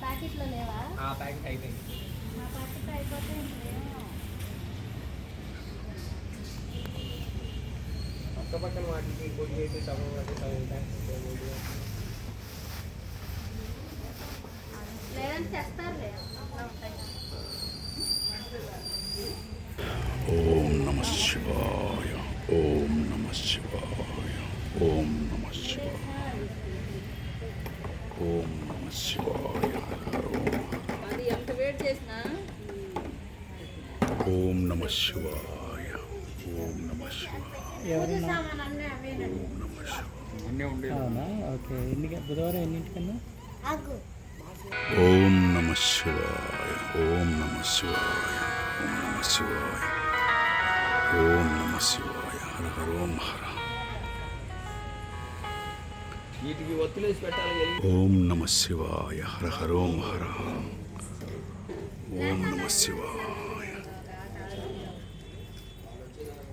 ప్యాకెట్లో లేవా? ఆ ప్యాకెట్ అయిపోయింది. మా ప్యాకెట్ అయిపోతే పక్కన వాటికి పొడి చేసి సగం అది సగం ఉంటాయి. ఓం నమ శివాయ ఓం నమ శివాయ ఓం నమ శివాయ ఓం నమ శివాయ అది ఎంత వెయిట్ చేసినా? ఓం నమ శివాయ. అవునా ఓకే ఎన్ని బుధవారం ఎన్నింటికన్నా ఓం నమ శివాయ ఓం నమ శివాయ ఓం నమ శివాయ ఓం నమ శివాయ హర హర ఓం హర ఓం నమ శివాయ హర హర ఓం హర ఓం నమ శివాయ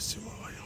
Спасибо, Ваня.